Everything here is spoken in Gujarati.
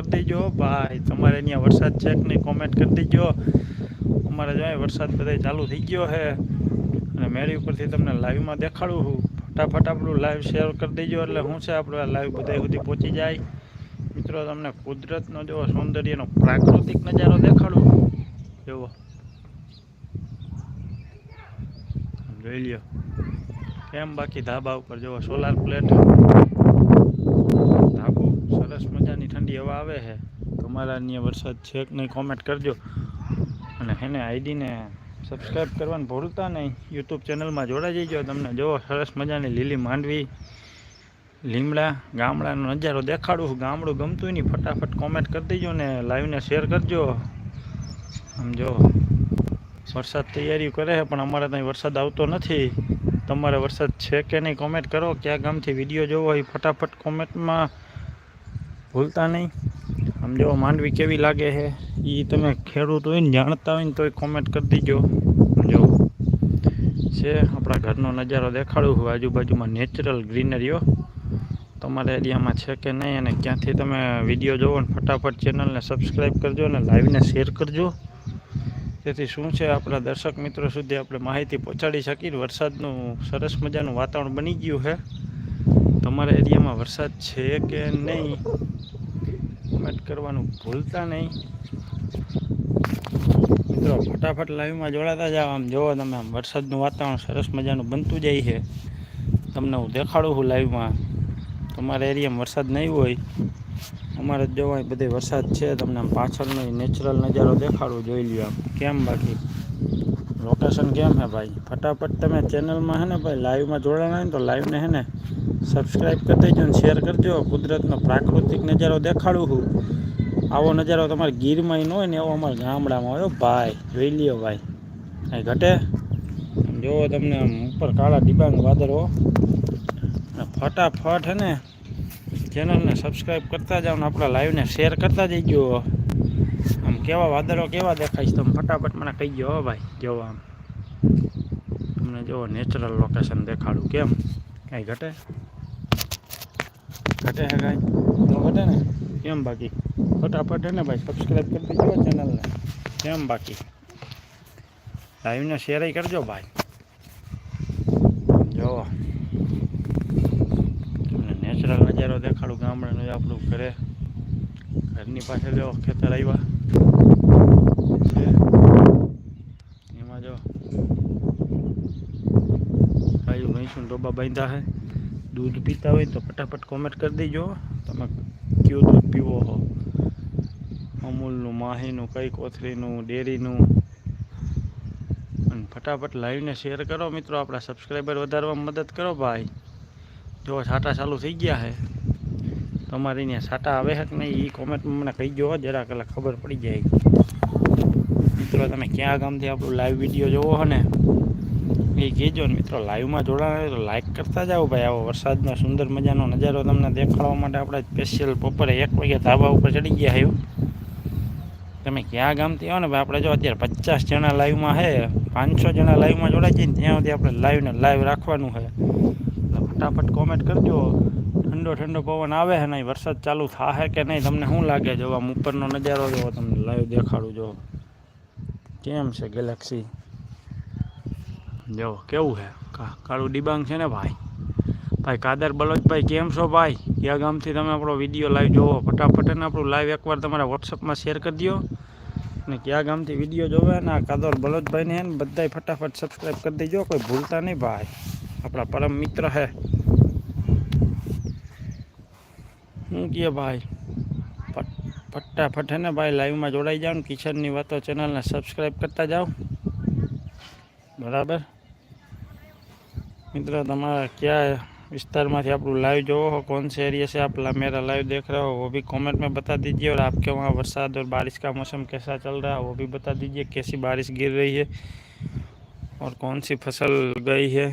કરી દેજો. ભાઈ, તમારે અહીંયા વરસાદ છે કે નહીં કોમેન્ટ કરી દેજો. અમારે જો વરસાદ બધે ચાલુ થઈ ગયો છે. અને મેળી ઉપરથી તમને લાઈવમાં દેખાડું છું. ફટાફટ આપણું લાઈવ શેર કરી દેજો. એટલે શું છે, આપણે લાઈવ બધા સુધી પહોંચી જાય. મિત્રો, તમને કુદરતનો જો સૌંદર્યનો પ્રાકૃતિક નજારો દેખાડું. જુઓ. જોઈ લ્યો. કેમ બાકી ધાબા ઉપર? જુઓ સોલાર પ્લેટ ધાબુ સરસ મજાની ઠંડી હવા આવે છે. તમારા અહીંયા વરસાદ છે કે નહીં કોમેન્ટ કરજો. અને એને આઈડીને સબસ્ક્રાઈબ કરવાનું ભૂલતા નહીં. યુટ્યુબ ચેનલમાં જોડાઈ જજો તમને. જો સરસ મજાની લીલી માંડવી, લીમડા, ગામડાનો નજારો દેખાડું ગામડું ગમતું નહીં. ફટાફટ કોમેન્ટ કરી દેજો ને લાઈવને શેર કરજો. આમ જો, વરસાદ તૈયારી કરે છે, પણ અમારે ત્યાં વરસાદ આવતો નથી. તમારે વરસાદ છે કે નહીં કોમેન્ટ કરો. ક્યાં ગામથી વીડિયો જોવો એ ફટાફટ કોમેન્ટમાં ભૂલતા નહીં. આમ જો માંડવી કેવી લાગે છે એ તમે ખેડૂત હોય ને જાણતા હોય ને એ કોમેન્ટ કરી દીજો. જો છે, આપણા ઘરનો નજારો દેખાડું. છું આજુબાજુમાં નેચરલ ગ્રીનરીઓ તમારા એરિયામાં છે કે નહીં અને ક્યાંથી તમે વીડિયો જોવો ને ફટાફટ ચેનલને સબસ્ક્રાઈબ કરજો અને લાઈવને શેર કરજો. તેથી શું છે, આપણા દર્શક મિત્રો સુધી આપણે માહિતી પહોંચાડી શકીએ. વરસાદનું સરસ મજાનું વાતાવરણ બની ગયું છે. તમારા એરિયામાં વરસાદ છે કે નહીં? કોમેન્ટ કરવાનું ભૂલતા નહીં. મિત્રો, ફટાફટ લાઈવમાં જોડાતા જાઓ. આમ જોવો તમે, આમ વરસાદનું વાતાવરણ સરસ મજાનું બનતું જાય છે. તમને હું દેખાડું છું લાઈવમાં તમારા એરિયામાં વરસાદ નહીં હોય. અમારે જોવાય બધે વરસાદ છે. તમને આમ પાછળનો નેચરલ નજારો દેખાડવો જોઈ લ્યો આમ. કેમ બાકી? લોકેશન કેમ હે ભાઈ? ફટાફટ તમે ચેનલમાં હે ને ભાઈ લાઈવમાં જોડાણા ને તો લાઈવને હે ને સબસ્ક્રાઈબ કરી દેજો ને શેર કરજો કુદરતનો પ્રાકૃતિક નજારો દેખાડું છું. આવો નજારો તમારે ગીરમાં ન હોય ને, એવો અમારા ગામડામાં હોય. ભાઈ, જોઈ લ્યો ભાઈ. અહીં ઘટે. જોવો તમને ઉપર કાળા ડિબાંગ વાદળો. ફટાફટ હે ને ચેનલને સબસ્ક્રાઈબ કરતા જાઓ ને આપણા લાઈવને શેર કરતા જઈજો. આમ કેવા વાદળો કેવા દેખાય છે તમે ફટાફટ મને કહી ગયો ભાઈ, જોવો આમ. તમને જોવો નેચરલ લોકેશન દેખાડું કેમ? કાંઈ ઘટે? ઘટે હે કાંઈ? તો ઘટે ને? કેમ બાકી? ફટાફટ હે ને ભાઈ સબસ્ક્રાઈબ કરી દેજો ચેનલને કેમ બાકી? લાઈવને શેર કરજો ભાઈ. જોવો. તમને નેચરલ નજારો દેખાડું ગામડાનું, આપણું ઘરે. ઘરની પાસે જો ખેતર આવ્યા. એમાં જો ગાયું ભેંસું ડોબા બાંધ્યા છે. દૂધ પીતા હોય તો ફટાફટ કોમેન્ટ કરી દેજો. તમે કયું દૂધ પીવો હો? અમૂલનું, માહીનું કઈ કોથળીનું ડેરીનું. અને ફટાફટ લાઈવને શેર કરો મિત્રો. આપણા સબસ્ક્રાઈબર વધારવામાં મદદ કરો ભાઈ. જો છાટા ચાલુ થઈ ગયા છે. તમારી ત્યાં સાટા આવે છે કે નહીં એ કોમેન્ટમાં મને કહી જુઓ જરાક એટલે ખબર પડી જાય. મિત્રો, તમે ક્યાં ગામથી આપણું લાઈવ વીડિયો જોવો છો ને, એ કહેજો ને મિત્રો લાઈવમાં જોડાણ તો લાઈક કરતા જાઓ ભાઈ, આવો વરસાદનો સુંદર મજાનો નજારો તમને દેખાડવા માટે આપણે સ્પેશિયલ બપોરે એક વાગ્યા ધાબા ઉપર ચડી ગયા આવ્યો તમે ક્યાં ગામથી આવો ને ભાઈ, આપણે જો અત્યારે પચાસ જણા લાઈવમાં છે, પાંચસો જણા લાઈવમાં જોડાઈ જઈને ત્યાં સુધી આપણે લાઈવને લાઈવ રાખવાનું છે. ફટાફટ કોમેન્ટ કરજો. ઠંડો ઠંડો પવન આવે છે નહીં વરસાદ ચાલુ થશે કે નહીં, તમને શું લાગે? જો આમ ઉપરનો નજારો જો, તમને લાઈવ દેખાડું જો. કેમ છે ગેલેક્સી જો, કેવું છે? કાળું ડિબાંગ છે ને ભાઈ? ભાઈ, કાદર બલોચભાઈ, કેમ છો ભાઈ? કયા ગામથી તમે આપણો વીડિયો લાઈવ જોવો? ફટાફટ અને આપણું લાઈવ એકવાર તમારા વોટ્સઅપમાં શેર કરી દો અને કયા ગામથી વીડિયો જોવે ને આ કાદર બલોચભાઈને બધાય ફટાફટ સબસ્ક્રાઈબ કરી દેજો. કોઈ ભૂલતા નહીં ભાઈ. આપણા પરમ મિત્ર હે શું કહે ना भाई लाइव में ભાઈ લાઈવમાં किचन જાઓ चैनल ने सब्सक्राइब करता जाओ बराबर? मित्र બરાબર क्या તમારા विस्तार में आप लाइव जो हो? कौन से एरिया से आप मेरा लाइव देख रहे हो? वो भी कमेंट में बता दीजिए, और आपके वहाँ बरसात और बारिश का मौसम कैसा चल रहा है, वो भी बता दीजिए, कैसी बारिश गिर रही है, और कौन सी फ़सल गई है।